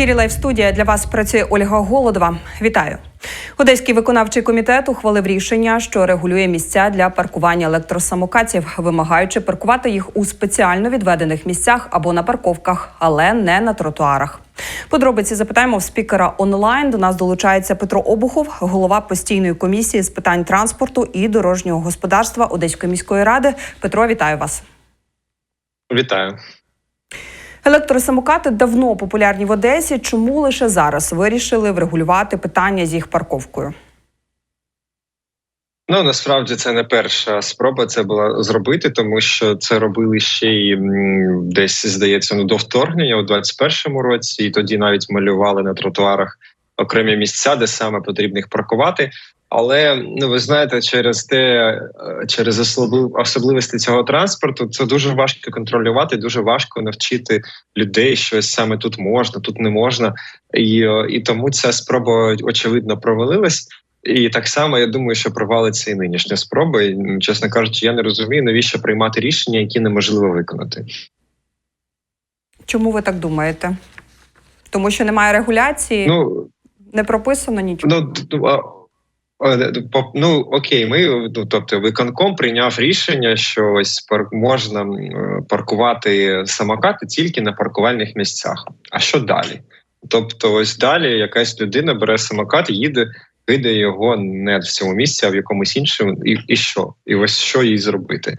ефірі Лайв студія для вас працює Ольга Голодова. Вітаю. Одеський виконавчий комітет ухвалив рішення, що регулює місця для паркування електросамокатів, вимагаючи паркувати їх у спеціально відведених місцях або на парковках, але не на тротуарах. Подробиці запитаємо в спікера онлайн. До нас долучається Петро Обухов, голова постійної комісії з питань транспорту і дорожнього господарства Одеської міської ради. Петро, вітаю вас. Вітаю. Електросамокати давно популярні в Одесі. Чому лише зараз вирішили врегулювати питання з їх парковкою? Ну насправді це не перша спроба це була зробити, тому що це робили ще й десь здається ну до вторгнення у 21-му році, і тоді навіть малювали на тротуарах окремі місця, де саме потрібно їх паркувати. Але ну ви знаєте, через те, е, через особливості цього транспорту, це дуже важко контролювати, дуже важко навчити людей, що саме тут можна, тут не можна, і, е, і тому ця спроба очевидно провалилась. І так само я думаю, що провалиться і нинішня спроба. І, чесно кажучи, я не розумію, навіщо приймати рішення, які неможливо виконати. Чому ви так думаєте? Тому що немає регуляції, Ну не прописано нічого. ну ну окей, ми ну, тобто виконком прийняв рішення, що ось пар- можна е, паркувати самокати тільки на паркувальних місцях. А що далі? Тобто, ось далі якась людина бере самокат, їде, кидає його не в цьому місці, а в якомусь іншому, і, і що? І ось що їй зробити?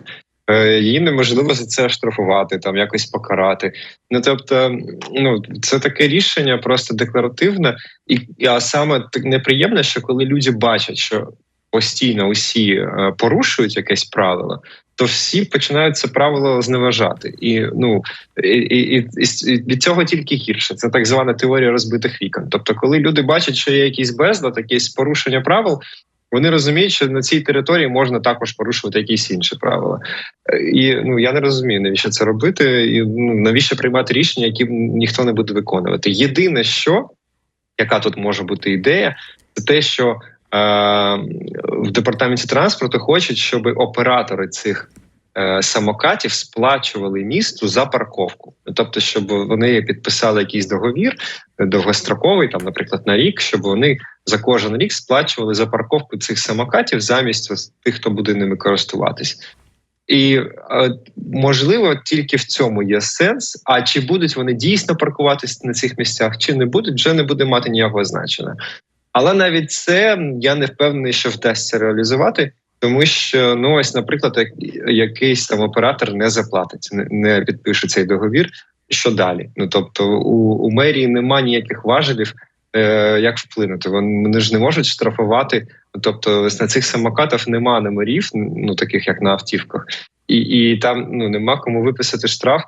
Е, Її неможливо за це штрафувати, там якось покарати. Ну тобто, ну це таке рішення просто декларативне, і а саме неприємне, що коли люди бачать, що постійно усі е, порушують якесь правило, то всі починають це правило зневажати. І ну і, і, і, від цього тільки гірше. Це так звана теорія розбитих вікон. Тобто, коли люди бачать, що є якийсь безлад, якесь порушення правил. Вони розуміють, що на цій території можна також порушувати якісь інші правила, Е, і ну я не розумію, навіщо це робити, і ну навіщо приймати рішення, які ніхто не буде виконувати. Єдине, що яка тут може бути ідея, це те, що е, в департаменті транспорту хочуть, щоб оператори цих самокатів сплачували місту за парковку. Ну, Тобто, щоб вони підписали якийсь договір е, довгостроковий, там, наприклад, на рік, щоб вони за кожен рік сплачували за парковку цих самокатів замість тих, хто буде ними користуватись. І е, можливо, тільки в цьому є сенс. А чи будуть вони дійсно паркуватись на цих місцях, чи не будуть, вже не буде мати ніякого значення. Але навіть це я не впевнений, що вдасться реалізувати, тому що ну ось, наприклад, як, якийсь там оператор не заплатить, не, підпише цей договір. Що далі? Ну тобто, у, у мерії немає ніяких важелів, е, як вплинути. Вони, ж не можуть штрафувати. Тобто, ось на цих самокатах немає номерів, ну таких як на автівках, і, і там ну нема кому виписати штраф.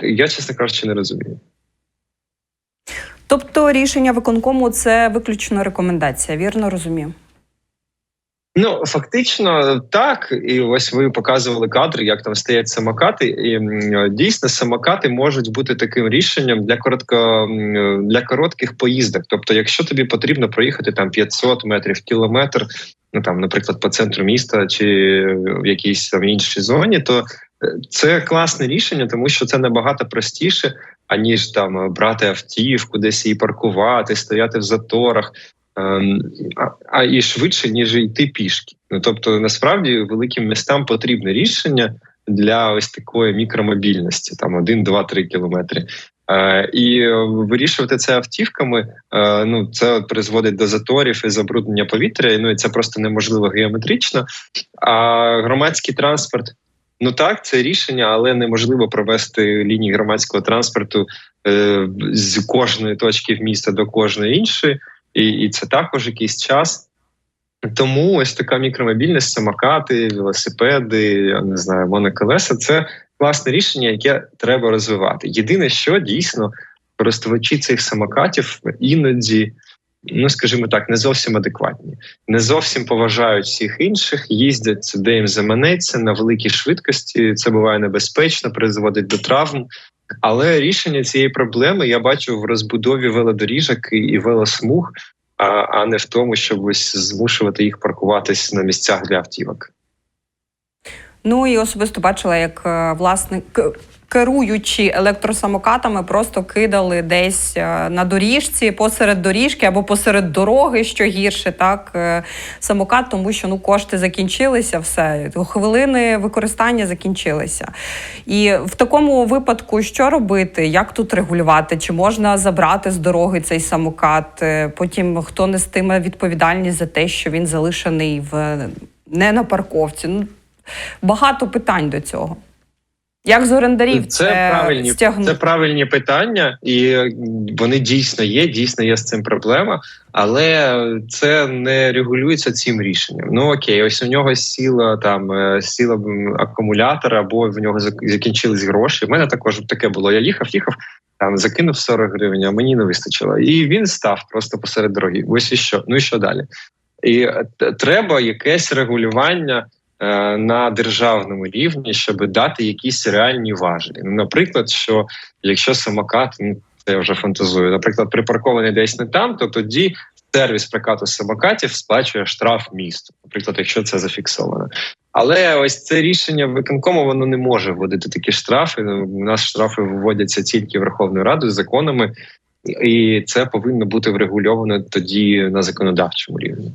Я чесно кажучи, не розумію. Тобто рішення виконкому це виключно рекомендація, вірно розумію. Ну фактично так, і ось ви показували кадри, як там стоять самокати. І дійсно самокати можуть бути таким рішенням для коротко для коротких поїздок. Тобто, якщо тобі потрібно проїхати там 500 метрів, кілометр, ну там, наприклад, по центру міста чи в якійсь там іншій зоні, то е, це класне рішення, тому що це набагато простіше, аніж там брати автівку, десь її паркувати, стояти в заторах. Ем, а, і швидше ніж йти пішки. Ну тобто, насправді великим містам потрібне рішення для ось такої мікромобільності, там 1, 2, 3 кілометри. Е, і вирішувати це автівками, е, ну це призводить до заторів і забруднення повітря. Ну і це просто неможливо геометрично. А громадський транспорт. Ну так, це рішення, але неможливо провести лінії громадського транспорту е, з кожної точки в міста до кожної іншої і, і це також якийсь час. Тому ось така мікромобільність, самокати, велосипеди, я не знаю, моноколеса це класне рішення, яке треба розвивати. Єдине, що дійсно користувачі цих самокатів іноді, ну скажімо так, не зовсім адекватні, не зовсім поважають всіх інших, їздять де їм заманеться на великій швидкості. Це буває небезпечно, призводить до травм. Але рішення цієї проблеми я бачу в розбудові велодоріжок і- велосмуг, а, а не в тому, щоб ось змушувати їх паркуватись на місцях для автівок. Ну і особисто бачила, як е, власник керуючи електросамокатами, просто кидали десь е, на доріжці, посеред доріжки або посеред дороги, що гірше, так е, самокат, тому що ну кошти закінчилися, все хвилини використання закінчилися. І в такому випадку що робити? Як тут регулювати? Чи можна забрати з дороги цей самокат? Е, Потім хто нестиме відповідальність за те, що він залишений в не на парковці? Ну багато питань до цього. Як з орендарів Це, це, правильні, стягнути? це правильні питання, і вони дійсно є. Дійсно є з цим проблема, але це не регулюється цим рішенням. Ну окей, ось у нього сіла там е, сіла акумулятор, або в нього зак- закінчились гроші. У мене також таке було. Я їхав, їхав. Там закинув 40 гривень, а мені не вистачило. І він став просто посеред дороги. Ось і що. Ну і що далі? І е, треба якесь регулювання на державному рівні, щоб дати якісь реальні важелі. Ну, наприклад, що якщо самокат, ну це я вже фантазую, наприклад, припаркований десь не там, то тоді сервіс прокату самокатів сплачує штраф місту, наприклад, якщо це зафіксовано. Але ось це рішення виконкому воно не може вводити такі штрафи. Ну, У нас штрафи вводяться тільки Верховною Радою законами, і це повинно бути врегульовано тоді на законодавчому рівні.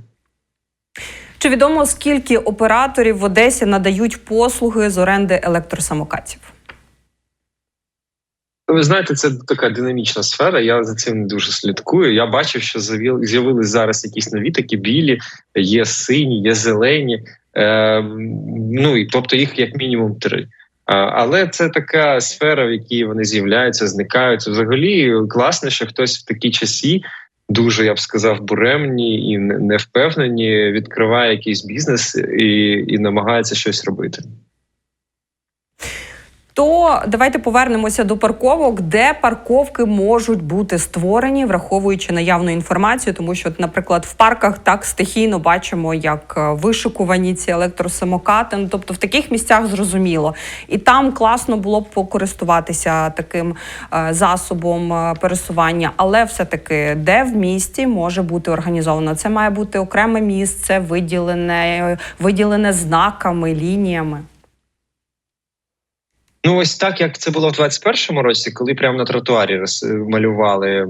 Чи відомо скільки операторів в Одесі надають послуги з оренди електросамокатів? Ви знаєте, це така динамічна сфера. Я за цим не дуже слідкую. Я бачив, що з'явились зараз якісь нові такі білі, є сині, є зелені. Е, ну і тобто їх як мінімум три. Але це така сфера, в якій вони з'являються, зникають. Взагалі класно, що хтось в такі часі дуже, я б сказав, буремні і не- невпевнені, відкриває якийсь бізнес і, і намагається щось робити. То давайте повернемося до парковок, де парковки можуть бути створені, враховуючи наявну інформацію, тому що, наприклад, в парках так стихійно бачимо, як е, вишикувані ці електросамокати. Ну, тобто в таких місцях зрозуміло, і там класно було б покористуватися таким е, засобом е, пересування, але все-таки де в місті може бути організовано? Це має бути окреме місце, виділене, виділене знаками, лініями. Ну, ось так як це було в 21-му році, коли прямо на тротуарі роз- малювали, е,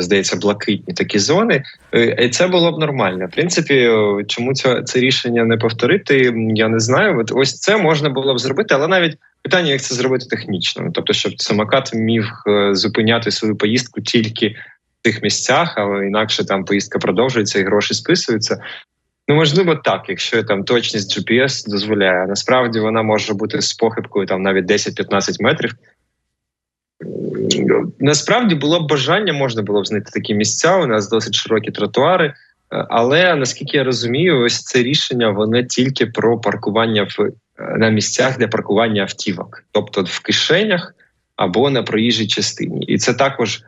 здається, блакитні такі зони, е, і це було б нормально. В принципі, е, чому це, це рішення не повторити, я не знаю. От ось це можна було б зробити, але навіть питання, як це зробити технічно. Ну, Тобто, щоб самокат міг е, зупиняти свою поїздку тільки в тих місцях, а інакше там поїздка продовжується і гроші списуються. Ну, можливо, так, якщо там точність GPS дозволяє. Насправді вона може бути з похибкою там навіть 10-15 метрів. Насправді було б бажання, можна було б знайти такі місця. У нас досить широкі тротуари. Е, Але наскільки я розумію, ось це рішення воно тільки про паркування в е, на місцях для паркування автівок, тобто в кишенях або на проїжджій частині. І це також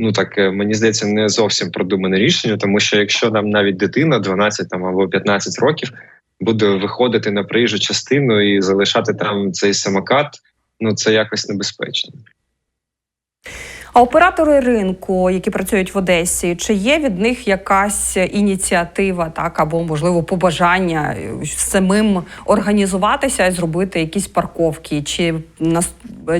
ну так е, мені здається, не зовсім продумане рішення, тому що якщо нам навіть дитина 12 там або 15 років буде виходити на проїжджу частину і залишати там цей самокат, ну це якось небезпечно. Оператори ринку, які працюють в Одесі, чи є від них якась ініціатива, так або можливо побажання е, самим організуватися і зробити якісь парковки? Чи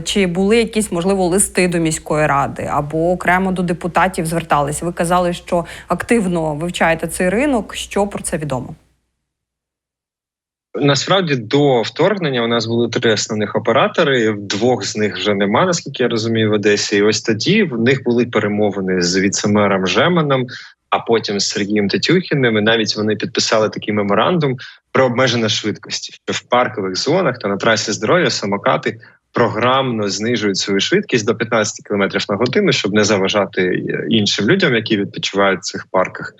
чи були якісь можливо листи до міської ради або окремо до депутатів зверталися? Ви казали, що активно вивчаєте цей ринок. Що про це відомо? Насправді до вторгнення у нас були три основних оператори. Двох з них вже нема, наскільки я розумію, в Одесі. І ось тоді в них були перемовини з віцемером Жеманом, а потім з Сергієм Тетюхіним. І навіть вони підписали такий меморандум про обмеження швидкості, що в паркових зонах та на трасі здоров'я самокати програмно знижують свою швидкість до 15 км на годину, щоб не заважати іншим людям, які відпочивають в цих парках.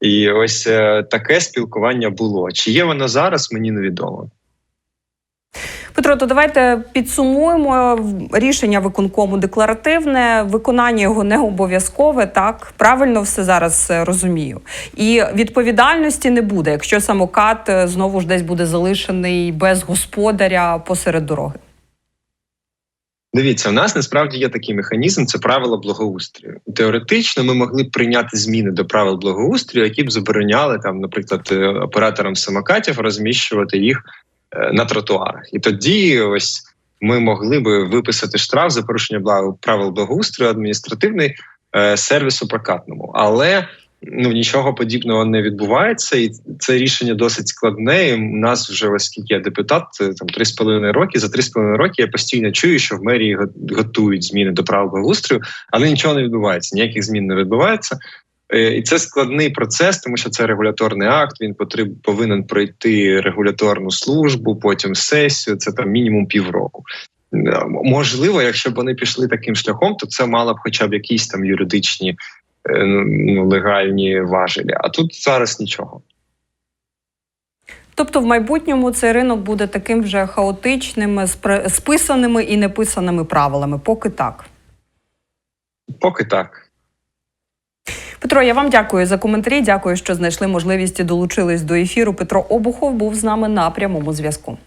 І ось е, таке спілкування було. Чи є воно зараз, мені невідомо. Петро, то давайте підсумуємо рішення виконкому декларативне, виконання його не обов'язкове. Так правильно все зараз е, розумію. І відповідальності не буде, якщо самокат е, знову ж десь буде залишений без господаря посеред дороги. Дивіться, у нас насправді є такий механізм, це правила благоустрою. Теоретично ми могли б прийняти зміни до правил благоустрою, які б забороняли там, наприклад, е, операторам самокатів розміщувати їх е, на тротуарах. І тоді ось ми могли би виписати штраф за порушення правил благоустрою адміністративний е, сервісу прокатному, але ну нічого подібного не відбувається, і це рішення досить складне. І у нас вже ось скільки я депутат, е, там три з половиною роки. За три з половиною роки я постійно чую, що в мерії готують зміни до правил благоустрою, але нічого не відбувається. Ніяких змін не відбувається. Е, І це складний процес, тому що це регуляторний акт. Він потріб, повинен пройти регуляторну службу, потім сесію. Це там мінімум півроку. Можливо, якщо б вони пішли таким шляхом, то це мало б хоча б якісь там юридичні легальні важелі. А тут зараз нічого. Тобто, в майбутньому цей ринок буде таким вже хаотичним, з і неписаними правилами. Поки так. Поки так. Петро, я вам дякую за коментарі. Дякую, що знайшли можливість і долучились до ефіру. Петро Обухов був з нами на прямому зв'язку.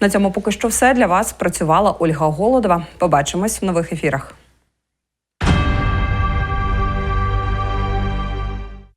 На цьому поки що все для вас працювала Ольга Голодова. Побачимось в нових ефірах.